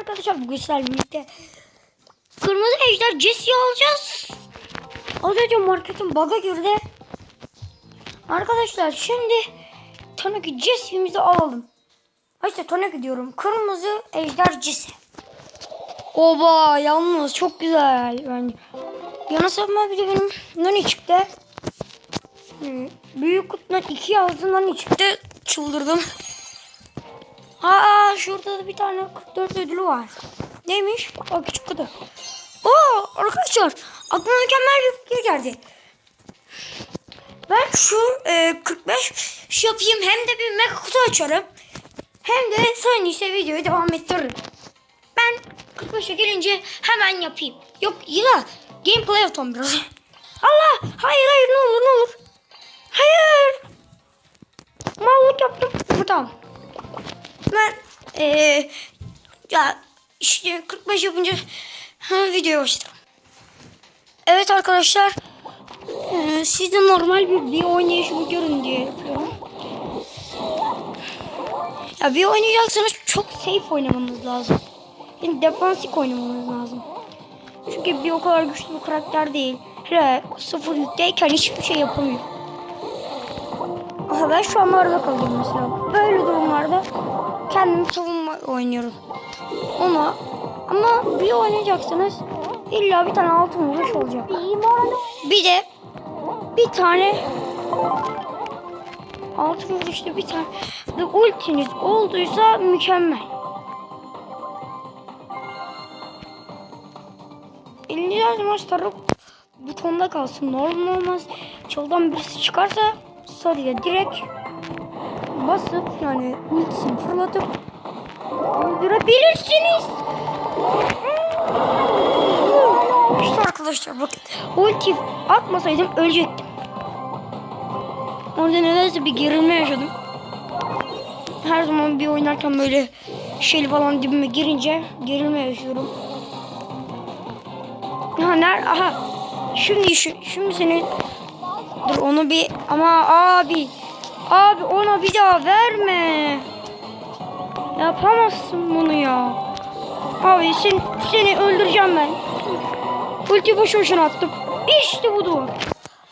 arkadaşlar bugün sizlerle birlikte Kırmızı Ejder Jesse'yi alacağız. Az önce marketin bug'a girdi. Arkadaşlar şimdi Tanuki Jesse'imizi alalım. İşte Tanuki diyorum. Kırmızı Ejder Jesse. Oba yalnız çok güzel bence. Yana savunma bir de benim Nani çıktı. Hmm, Büyük kutudan iki yazdı Nani çıktı. Çıldırdım. Aa şurada da bir tane 44 ödülü var. Neymiş? O küçük kutu. Oo arkadaşlar aklıma mükemmel bir fikir geldi. Ben şu e, 45 şu yapayım hem de bir mega kutu açarım. Hem de sonra ise videoyu devam ettiririm. Ben 45'e gelince hemen yapayım. Yok yıla gameplay atalım biraz. Allah hayır hayır ne olur ne olur. Hayır. Mallık yaptım. Tamam. Ben eee ya işte 45 yapınca videoya başladım. Evet arkadaşlar eee siz normal bir bir oynayışımı görün diye yapıyorum. Ya bir oynayacaksanız çok safe oynamanız lazım. Yani defansif oynamanız lazım. Çünkü bir o kadar güçlü bir karakter değil. Hele sıfır yükteyken hiçbir şey yapamıyor. Aha ben şu an arada kalıyorum mesela. Böyle kendim savunma oynuyorum. Ama ama bir oynayacaksanız illa bir tane altın vuruş olacak. Bir de bir tane altın vuruşta bir tane de ultiniz olduysa mükemmel. Elinize her zaman sarı butonda kalsın. Normal olmaz. Çoldan birisi çıkarsa sarıya direkt basıp yani ultisini fırlatıp öldürebilirsiniz. İşte arkadaşlar bakın ulti atmasaydım ölecektim. Orada nedense bir gerilme yaşadım. Her zaman bir oynarken böyle şey falan dibime girince gerilme yaşıyorum. Ha ner aha. Şimdi şimdi seni dur onu bir ama abi abi ona bir daha verme. Yapamazsın bunu ya. Abi sen, seni öldüreceğim ben. Ulti boş boşuna attım. İşte budur.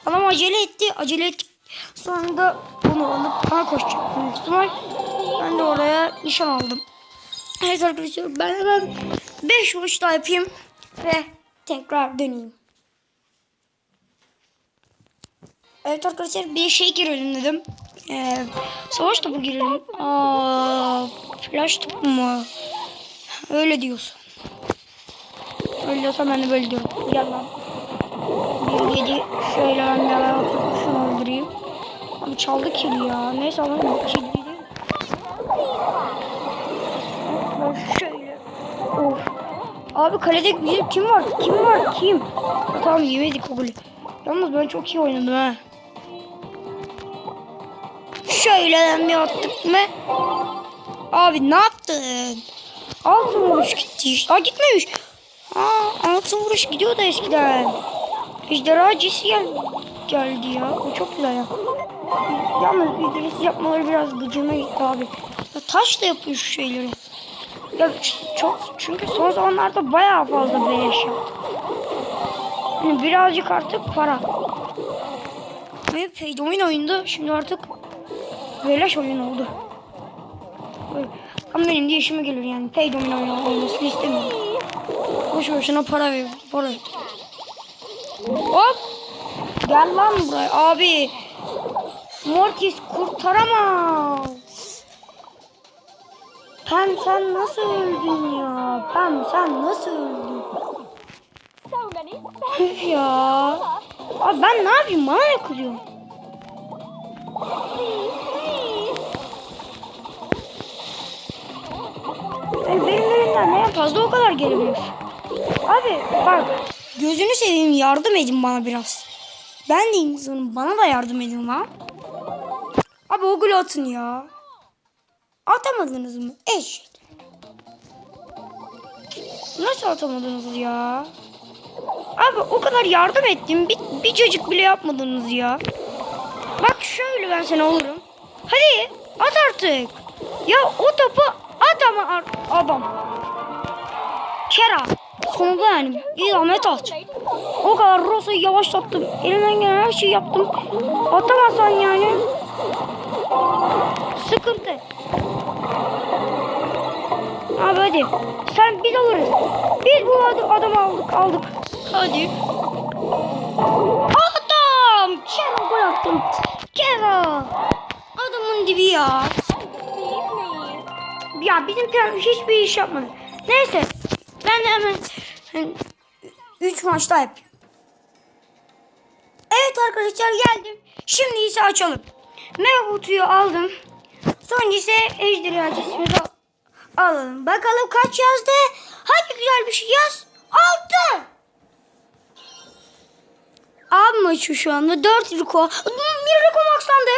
Adam acele etti. Acele etti. Sonra da bunu alıp bana koşacak. Ben de oraya nişan aldım. Evet arkadaşlar ben hemen 5 vuruş daha yapayım. Ve tekrar döneyim. Evet arkadaşlar bir şey girelim dedim. Ee, savaş topu girelim. Aa, flash topu mu? Öyle diyorsun. Öyle diyorsan ben de böyle diyorum. Gel lan. Bir yedi şöyle ben de şunu öldüreyim. Abi çaldı kili ya. Neyse ama kili değil. Şöyle. Of. Abi kalede bizim kim var? Kim var? Kim? Ha, tamam yemedik o golü. Yalnız ben çok iyi oynadım ha. Şöyle bir attık mı? Abi ne yaptın? Altın vuruş gitti. Aa gitmemiş. Aa altın vuruş gidiyordu eskiden. Ejderha cisi gel geldi ya. O çok güzel ya. Yalnız ücretsiz yapmaları biraz gıcıma gitti abi. Ya taş da yapıyor şu şeyleri. Ya çok çünkü son zamanlarda bayağı fazla beleş yaptı. Yani birazcık artık para. Ve paid oyun oyunda şimdi artık beleş oyun oldu. Ama benim de işime gelir yani. Paid oyun oyun olmasını istemiyorum. Boş boşuna para ver. Para. Hop. Gel lan buraya abi. Mortis kurtaramaz. Pem sen nasıl öldün ya? Pem sen nasıl öldün? Üf ya. Abi ben ne yapayım? Bana ne elimden ne fazla o kadar gelebilir. Abi bak gözünü seveyim yardım edin bana biraz. Ben de insanım bana da yardım edin lan. Abi o gol atın ya. Atamadınız mı? Eşit. Nasıl atamadınız ya? Abi o kadar yardım ettim. Bir, bir cacık bile yapmadınız ya. Bak şöyle ben sana olurum. Hadi at artık. Ya o topu at ama adam. Kera. Sonunda yani. Bir Ahmet aç. O kadar Rosa'yı yavaşlattım. Elimden gelen her şeyi yaptım. Atamazsan yani. Sıkıntı. Abi hadi. Sen biz alırız. Biz bu ad- adamı aldık aldık. Hadi. Adam! Kera gol attım. Kera. Adamın dibi ya. Ya bizim plan hiçbir iş yapmadı. Neyse. Ben hemen 3 maç daha yapayım. Evet arkadaşlar geldim. Şimdi ise açalım. Mega kutuyu aldım. Sonra ise ejderha cismini alalım. Bakalım kaç yazdı. Hadi güzel bir şey yaz. 6. Abi maçı şu anda 4 Rico. Bir Rico maxlandı.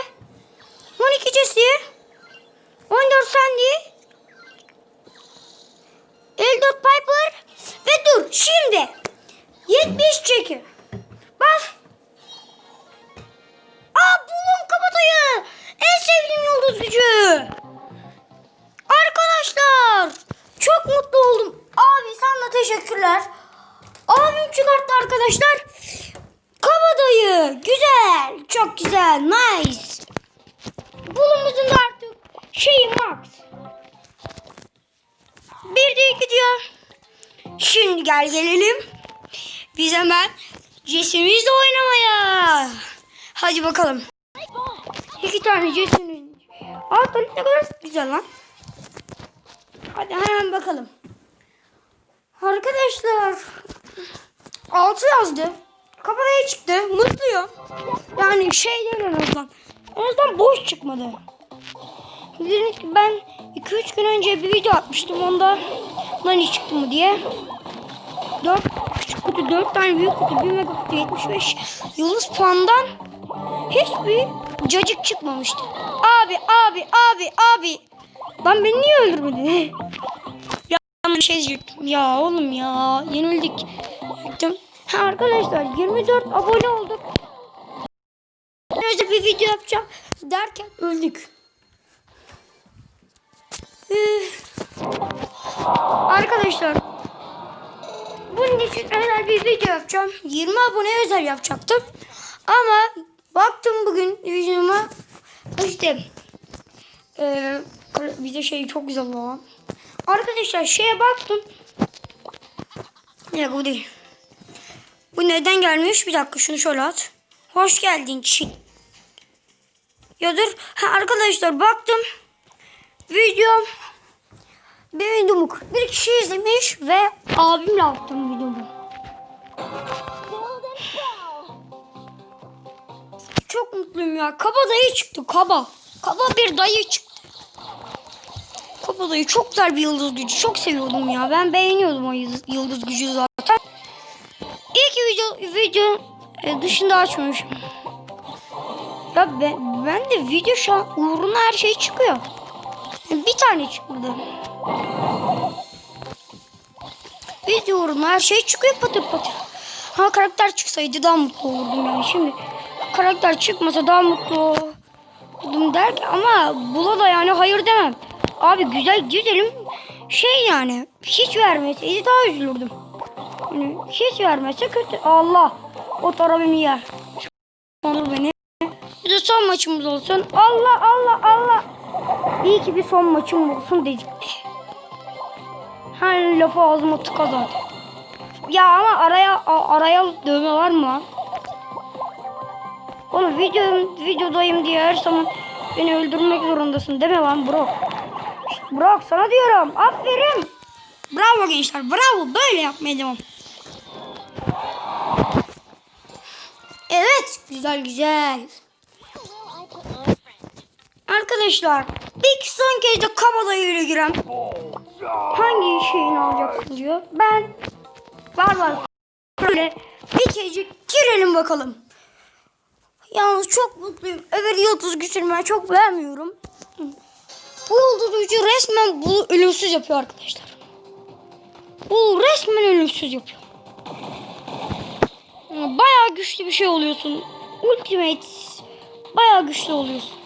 12 Jesse. 14 Sandy. 54 Piper. Ve dur şimdi. 70 çeki. Bas. Aa bulun kabatayı. En sevdiğim yıldız gücü. Arkadaşlar. Çok mutlu oldum. Abi sana teşekkürler. Abim çıkarttı arkadaşlar. Kabadayı. Güzel. Çok güzel. Nice. Bulumuzun da artık şeyi max. Bir de iki diyor. Şimdi gel gelelim. Biz hemen Jesse'mizle oynamaya. Hadi bakalım. İki tane Jesse'nin. Aa ne kadar güzel lan. Hadi hemen bakalım. Arkadaşlar. Altı yazdı. Kameraya çıktı. Mutluyum. Yani şey değil en azından. En azından boş çıkmadı. Bildiğiniz gibi ben 2-3 gün önce bir video atmıştım. Onda nani çıktı mı diye. 4 küçük kutu, 4 tane büyük kutu, 1 mega kutu, 75 yıldız puandan hiçbir cacık çıkmamıştı. Abi, abi, abi, abi. Lan beni niye öldürmedi? ya şey diyecektim. Ya oğlum ya yenildik. Ha arkadaşlar 24 abone olduk. Özel bir video yapacağım derken öldük. Arkadaşlar bunun için özel bir video yapacağım. 20 abone özel yapacaktım. Ama baktım bugün videoma işte e, bize şey çok güzel olan. Arkadaşlar şeye baktım. Ya bu değil. Bu neden gelmiş? Bir dakika şunu şöyle at. Hoş geldin Çin. Ya dur. Ha, arkadaşlar baktım. Videom bir videomu 41 kişi izlemiş ve abimle attım videomu. Çok mutluyum ya. Kaba dayı çıktı. Kaba. Kaba bir dayı çıktı. Kaba dayı çok güzel bir yıldız gücü. Çok seviyordum ya. Ben beğeniyordum o yıldız, yıldız gücü zaten. İyi ki video, video e, dışında açmamışım. Ya ben, ben de video şu an uğruna her şey çıkıyor. Bir tane çıkmadı. Video uğruna her şey çıkıyor patır patır. Ha karakter çıksaydı daha mutlu olurdum yani. Şimdi karakter çıkmasa daha mutlu olurdum derken ama bula da yani hayır demem. Abi güzel güzelim şey yani hiç vermeseydi daha üzülürdüm. Yani hiç vermese kötü. Allah o tara beni yer. Olur beni. Bir de son maçımız olsun. Allah Allah Allah. İyi ki bir son maçım olsun dedik. Her lafı ağzıma tıka zaten. Ya ama araya araya dövme var mı lan? Oğlum videom, videodayım diye her zaman beni öldürmek zorundasın deme lan bro. Bro sana diyorum. Aferin. Bravo gençler. Bravo. Böyle yapmaya devam. Evet. Güzel güzel. Arkadaşlar ilk son kez de kabadayıyla giren hangi şeyini alacaksın diyor. Ben var var böyle bir kez girelim bakalım. Yalnız çok mutluyum. Öbür yıldız güçlerini ben çok beğenmiyorum. Bu yıldız gücü resmen bu ölümsüz yapıyor arkadaşlar. Bu resmen ölümsüz yapıyor. Bayağı güçlü bir şey oluyorsun. Ultimate bayağı güçlü oluyorsun.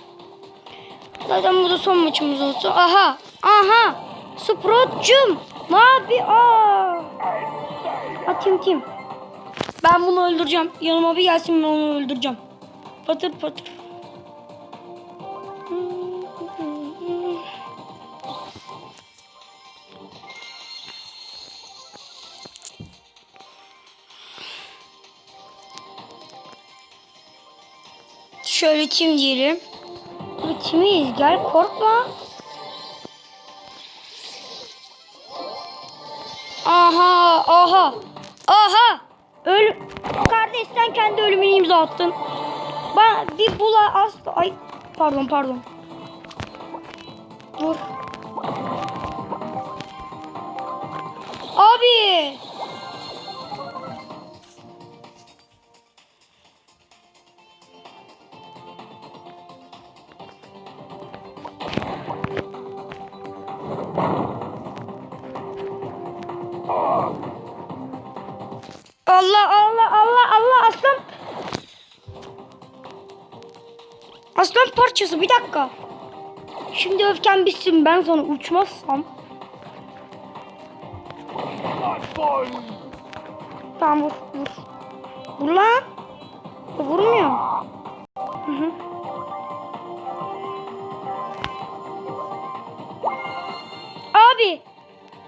Zaten bu da son maçımız olsun. Aha. Aha. Sprout'cum. Ne yapıyor? Aa. Atayım tim. Ben bunu öldüreceğim. Yanıma bir gelsin ben onu öldüreceğim. Patır patır. Şöyle tim diyelim. Bu timiyiz gel korkma. Aha aha aha. Öl Kardeş sen kendi ölümünü imza attın. Ben bir bula asla ay pardon pardon. Vur. Abi. Allah Allah Allah Allah aslan. Aslan parçası bir dakika. Şimdi öfken bitsin ben sana uçmazsam. Tamam vur vur. Vur lan. Vurmuyor. Abi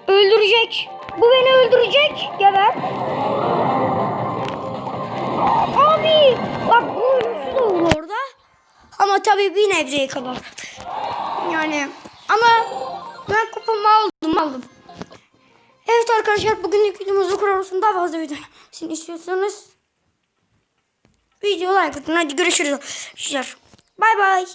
öldürecek. Bu beni öldürecek. Geber. Tabii bir nebzeye kadar. Yani ama ben kupamı aldım aldım. Evet arkadaşlar bugünlük videomuzu kurarız. Daha fazla video sizin istiyorsanız video like atın. Hadi görüşürüz. Bay bay.